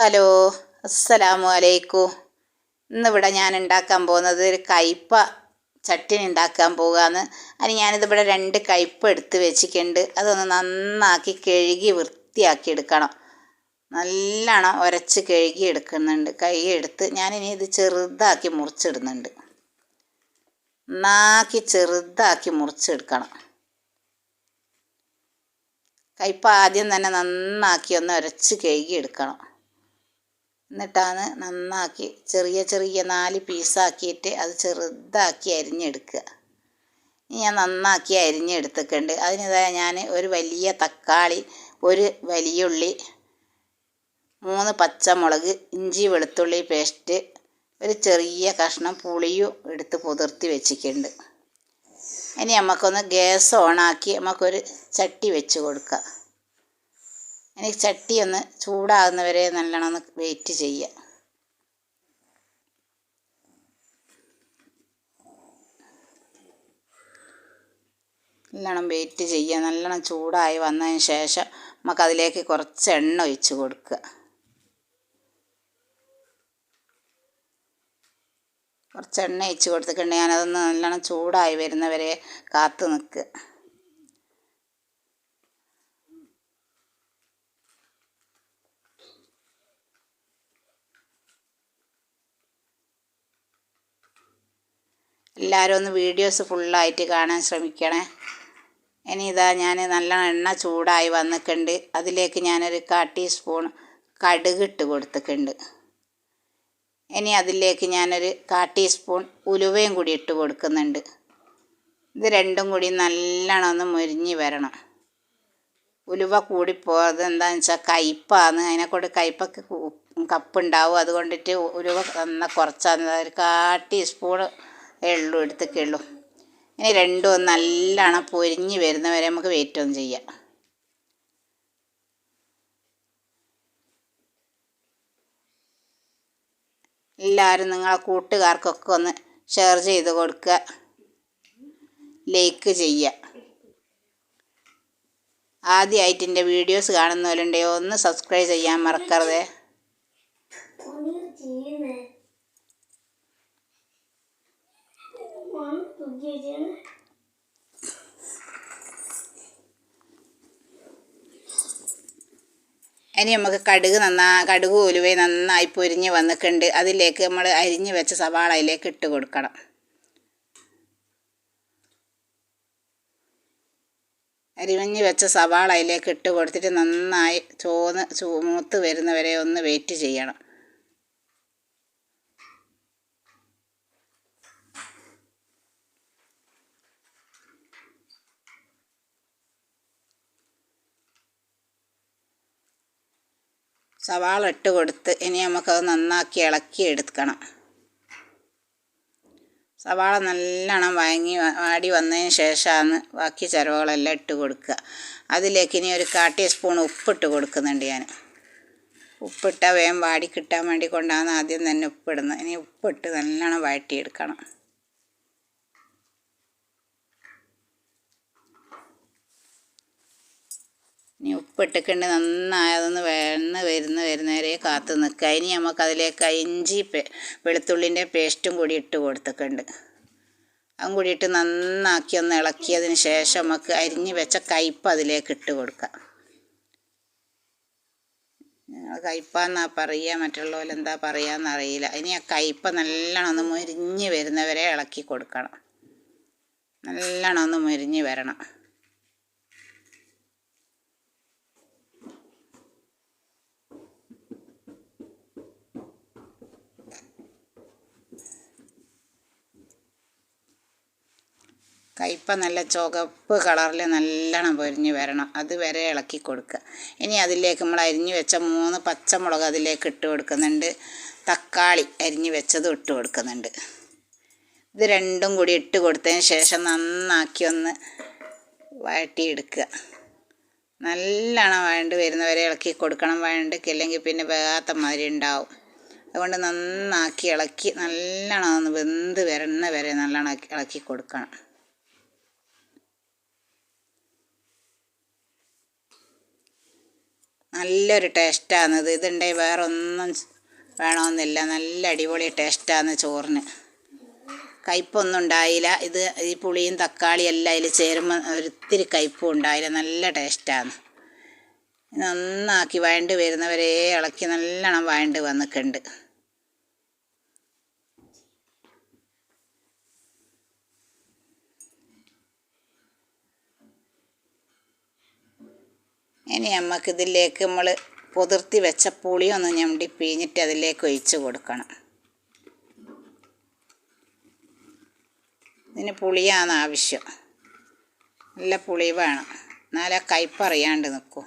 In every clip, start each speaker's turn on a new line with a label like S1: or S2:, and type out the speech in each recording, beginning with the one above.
S1: Hello അസ്സലാമു അലൈക്കും. ഇന്നിവിടെ ഞാൻ ഉണ്ടാക്കാൻ പോകുന്നത് ഒരു കയ്പ ചട്ടിനി ഉണ്ടാക്കാൻ പോവുകയാണ് അതിന് ഞാനിതിവിടെ രണ്ട് കയ്പ എടുത്ത് വെച്ചിട്ടുണ്ട്. അതൊന്ന് നന്നാക്കി കഴുകി വൃത്തിയാക്കി എടുക്കണം നല്ലോണം ഉരച്ച് കഴുകി എടുക്കുന്നുണ്ട്. കൈ എടുത്ത് ഞാനിനി ഇത് ചെറുതാക്കി മുറിച്ചിടുന്നുണ്ട്. നന്നാക്കി ചെറുതാക്കി മുറിച്ചെടുക്കണം. കയ്പ ആദ്യം തന്നെ നന്നാക്കി ഒന്ന് ഉരച്ച് കഴുകി എടുക്കണം എന്നിട്ടാണ് നന്നാക്കി ചെറിയ ചെറിയ നാല് പീസാക്കിയിട്ട് അത് ചെറുതാക്കി അരിഞ്ഞെടുക്കുക. ഞാൻ നന്നാക്കി അരിഞ്ഞെടുത്തിട്ടുണ്ട്. അതിനിതാ ഞാൻ ഒരു വലിയ തക്കാളി ഒരു വലിയ ഉള്ളി മൂന്ന് പച്ചമുളക് ഇഞ്ചി വെളുത്തുള്ളി പേസ്റ്റ് ഒരു ചെറിയ കഷ്ണം പുളിയും എടുത്ത് പുതിർത്തി വെച്ചിട്ടുണ്ട്. ഇനി നമുക്കൊന്ന് ഗ്യാസ് ഓണാക്കി നമുക്കൊരു ചട്ടി വെച്ച് കൊടുക്കാം. ഇനി ചട്ടി ഒന്ന് ചൂടാകുന്നവരെ നല്ലോണം ഒന്ന് വെയിറ്റ് ചെയ്യുക. നല്ലോണം വെയിറ്റ് ചെയ്യുക. നല്ലോണം ചൂടായി വന്നതിന് ശേഷം നമുക്ക് അതിലേക്ക് കുറച്ച് എണ്ണ ഒഴിച്ച് കൊടുക്കുക. കുറച്ച് എണ്ണ ഒഴിച്ച് കൊടുത്തിട്ടുണ്ടെങ്കിൽ ഞാനതൊന്ന് നല്ലോണം ചൂടായി വരുന്നവരെ കാത്തു നിൽക്കുക. എല്ലാവരും ഒന്ന് വീഡിയോസ് ഫുള്ളായിട്ട് കാണാൻ ശ്രമിക്കണേ. ഇനി ഇതാ ഞാൻ നല്ല എണ്ണ ചൂടായി വന്നിട്ടുണ്ട്. അതിലേക്ക് ഞാനൊരു കാ ടീസ്പൂൺ കടുക് ഇട്ട് കൊടുത്തിട്ടുണ്ട്. ഇനി അതിലേക്ക് ഞാനൊരു കാ ടീസ്പൂൺ ഉലുവയും കൂടി ഇട്ട് കൊടുക്കുന്നുണ്ട്. ഇത് രണ്ടും കൂടി നല്ലോണം ഒന്ന് മുരിഞ്ഞ് വരണം. ഉലുവ കൂടിപ്പോയത് എന്താണെന്ന് വെച്ചാൽ കയ്പ്പാണ് അതിനെക്കൊണ്ട് കയ്പ്പൊക്കെ കപ്പുണ്ടാവും. അതുകൊണ്ടിട്ട് ഉലുവ നന്ന കുറച്ചാൽ ഒരു കാ ടീസ്പൂൺ എള്ളു എടുത്തേക്കുള്ളൂ ഇനി രണ്ടും നല്ലോണം പൊരിഞ്ഞ് വരുന്നവരെ നമുക്ക് വെയിറ്റ് ഒന്നും ചെയ്യാം. എല്ലാവരും നിങ്ങളെ കൂട്ടുകാർക്കൊക്കെ ഒന്ന് ഷെയർ ചെയ്ത് കൊടുക്കുക. ലൈക്ക് ചെയ്യുക. ആദ്യമായിട്ട് എന്റെ വീഡിയോസ് കാണുന്നവരുണ്ടെങ്കിൽ ഒന്ന് സബ്സ്ക്രൈബ് ചെയ്യാൻ മറക്കരുതേ. ഇനി നമുക്ക് കടുക് നന്നാ കടുക് ഉലുവേ നന്നായി പൊരിഞ്ഞ് വന്നിട്ടുണ്ട്. അതിലേക്ക് നമ്മൾ അരിഞ്ഞ് വെച്ച സവാള അതിലേക്ക് ഇട്ട് കൊടുക്കണം. അരിഞ്ഞ് വെച്ച സവാള അതിലേക്ക് ഇട്ട് കൊടുത്തിട്ട് നന്നായി ചോന്ന് മൂത്ത് വരുന്നവരെ ഒന്ന് വെയിറ്റ് ചെയ്യണം. സവാള ഇട്ട് കൊടുത്ത് ഇനി നമുക്കത് നന്നാക്കി ഇളക്കി എടുക്കണം. സവാള നല്ലോണം വാങ്ങി വാടി വന്നതിന് ശേഷമാണ് ബാക്കി ചിരവുകളെല്ലാം ഇട്ട് കൊടുക്കുക. അതിലേക്ക് ഇനി ഒരു കാ ടീസ്പൂൺ ഉപ്പിട്ട് കൊടുക്കുന്നുണ്ട് ഞാൻ. ഉപ്പിട്ടാൽ വേഗം വാടി കിട്ടാൻ വേണ്ടി കൊണ്ടാണ് ആദ്യം തന്നെ ഉപ്പിടുന്നത്. ഇനി ഉപ്പിട്ട് നല്ലോണം വഴറ്റിയെടുക്കണം. ഇനി ഉപ്പിട്ടിട്ടുണ്ട് നന്നായി അതൊന്ന് വെന്ന് വരുന്ന വരുന്നവരെ കാത്തു നിൽക്കുക. ഇനി നമുക്ക് അതിലേക്ക് ഇഞ്ചി വെളുത്തുള്ളിന്റെ പേസ്റ്റും കൂടി ഇട്ട് കൊടുത്തിട്ടുണ്ട്. അതും കൂടി ഇട്ട് നന്നാക്കി ഒന്ന് ഇളക്കിയതിന് ശേഷം നമുക്ക് അരിഞ്ഞ് വെച്ച കയ്പ്പ് അതിലേക്ക് ഇട്ട് കൊടുക്കാം. മറ്റുള്ളവർ എന്താ പറയുക അറിയില്ല. ഇനി ആ കയ്പ നല്ലോണം ഒന്ന് മുരിഞ്ഞ് വരുന്നവരെ ഇളക്കി കൊടുക്കണം. നല്ലോണം ഒന്ന് മുരിഞ്ഞ് വരണം. കയ്പ നല്ല ചുവപ്പ് കളറിൽ നല്ലോണം പൊരിഞ്ഞ് വരണം. അത് വരെ ഇളക്കി കൊടുക്കുക. ഇനി അതിലേക്ക് നമ്മൾ അരിഞ്ഞ് വെച്ച മൂന്ന് പച്ചമുളക് അതിലേക്ക് ഇട്ട് കൊടുക്കുന്നുണ്ട്. തക്കാളി അരിഞ്ഞ് വെച്ചതും ഇട്ട് കൊടുക്കുന്നുണ്ട്. ഇത് രണ്ടും കൂടി ഇട്ട് കൊടുത്തതിന് ശേഷം നന്നാക്കി ഒന്ന് വഴട്ടിയെടുക്കുക നല്ലോണം വേണ്ട വരുന്നവരെ ഇളക്കി കൊടുക്കണം. വഴണ്ടിക്കില്ലെങ്കിൽ പിന്നെ വേഗാത്ത മാതിരി ഉണ്ടാവും. അതുകൊണ്ട് നന്നാക്കി ഇളക്കി നല്ലോണം ഒന്ന് വെന്ത് വരുന്ന വരെ നല്ലോണം ഇളക്കി കൊടുക്കണം. നല്ലൊരു ടേസ്റ്റാണ് ഇത്. ഇതുണ്ടെങ്കിൽ വേറെ ഒന്നും വേണമെന്നില്ല നല്ല അടിപൊളി ടേസ്റ്റാണ് ചോറിന്. കയ്പൊന്നും ഉണ്ടായില്ല. ഇത് ഈ പുളിയും തക്കാളിയും എല്ലാം അതിൽ ചേരുമ്പോൾ ഒരിത്തിരി കയ്പും ഉണ്ടായില്ല. നല്ല ടേസ്റ്റാണ് നന്നാക്കി വഴണ്ട് വരുന്നവരെ ഇളക്കി നല്ലോണം വഴണ്ട് വന്നിട്ടുണ്ട് ഇനി നമുക്ക് ഇതിലേക്ക് നമ്മൾ പുതിർത്തി വെച്ച പുളി ഒന്ന് ഞണ്ടി പിഴിഞ്ഞിട്ട് അതിലേക്ക് ഒഴിച്ച് കൊടുക്കണം. ഇതിന് പുളിയാണ് ആവശ്യം. നല്ല പുളി വേണം. എന്നാലേ കയ്പറിയാണ്ട് നിൽക്കൂ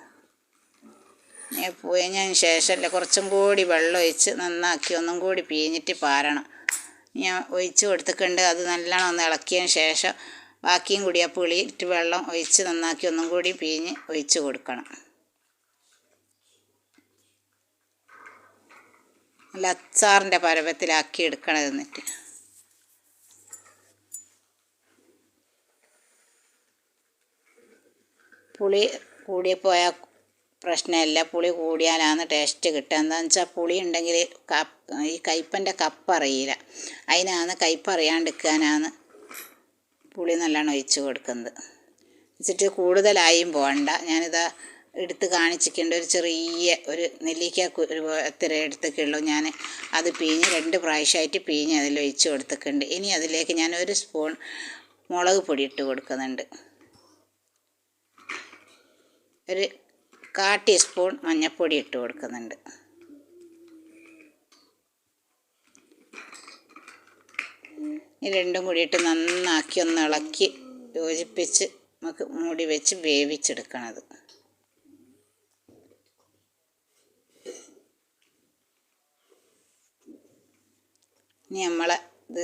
S1: പുഴിഞ്ഞതിന് ശേഷം കുറച്ചും കൂടി വെള്ളം ഒഴിച്ച് നന്നാക്കി ഒന്നും കൂടി പിഴിഞ്ഞിട്ട് പാരണം. ഞാൻ ഒഴിച്ച് കൊടുത്തിട്ടുണ്ട് അത് നല്ലോണം ഒന്ന് ഇളക്കിയതിന് ശേഷം ബാക്കിയും കൂടി ആ പുളിയിട്ട് വെള്ളം ഒഴിച്ച് നന്നാക്കി ഒന്നും കൂടി പിഴിഞ്ഞ് ഒഴിച്ച് കൊടുക്കണം. നല്ല അച്ചാറിന്റെ പരവത്തിലാക്കി എടുക്കണം എന്നിട്ട്. പുളി കൂടിപ്പോയാൽ പ്രശ്നമില്ല. പുളി കൂടിയാലാണ് ടേസ്റ്റ് കിട്ടുക. എന്താണെന്ന് വെച്ചാൽ പുളി ഉണ്ടെങ്കിൽ ഈ കയ്പ്പന്റെ കപ്പ് അറിയില്ല അതിനാണ് കയ്പ് അറിയാണ്ടിരിക്കാനാണ് പുളി നല്ലോണം ഒഴിച്ച് കൊടുക്കുന്നത്. വെച്ചിട്ട് കൂടുതലായും പോകണ്ട ഞാനിതാ എടുത്ത് കാണിച്ചിട്ടുണ്ട്. ഒരു ചെറിയ ഒരു നെല്ലിക്ക എത്ര എടുത്തൊക്കെയുള്ളൂ ഞാൻ അത് പിഴിഞ്ഞ് രണ്ട് പ്രാവശ്യമായിട്ട് പിഴിഞ്ഞ് അതിൽ ഒഴിച്ച് കൊടുത്തിട്ടുണ്ട്. ഇനി അതിലേക്ക് ഞാൻ ഒരു സ്പൂൺ മുളക് പൊടി ഇട്ട് കൊടുക്കുന്നുണ്ട്. ഒരു കാ ടീസ്പൂൺ മഞ്ഞൾപ്പൊടി ഇട്ട് കൊടുക്കുന്നുണ്ട്. ഈ രണ്ടും കൂടിയിട്ട് നന്നാക്കി ഒന്ന് ഇളക്കി യോജിപ്പിച്ച് നമുക്ക് മൂടി വെച്ച് വേവിച്ചെടുക്കണത്. ഇനി നമ്മളെ ഇത്